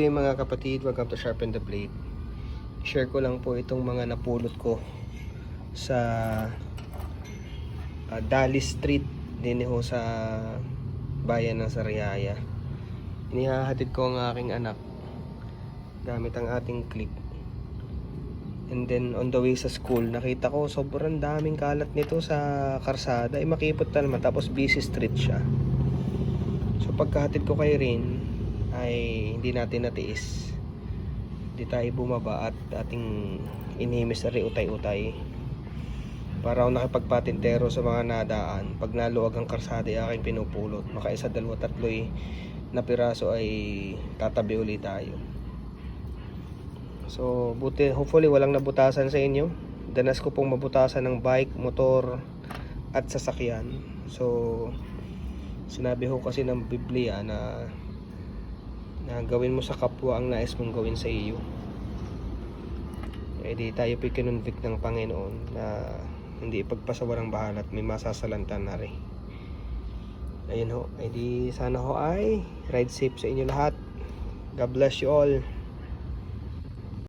day mga kapatid, welcome to Sharpen the Blade. Share ko lang po itong mga napulot ko sa ah, Dali Street din ho sa bayan ng Sariaya. Inihahatid ko ang aking anak gamit ang ating click. And then on the way sa school, nakita ko sobrang daming kalat nito sa karsada. Ay makipot na naman tapos busy street siya. So pagkahatid ko kay Rain ay hindi natin natiis. Hindi tayo bumaba at ating inimis na utay-utay. Para ako nakipagpatintero sa mga nadaan. Pag naluwag ang karsada ay aking pinupulot. Maka isa, dalawa, tatlo'y na piraso ay tatabi ulit tayo. So, buti, hopefully walang nabutasan sa inyo. Danas ko pong mabutasan ng bike, motor, at sasakyan. So, sinabi ko kasi ng Biblia na na gawin mo sa kapwa ang nais mong gawin sa iyo. Eh di tayo po'y kinonvict ng Panginoon na hindi ipagpasawarang bahala at may masasalantan na rin. Ayun ho, eh di sana ho ay ride safe sa inyo lahat. God bless you all.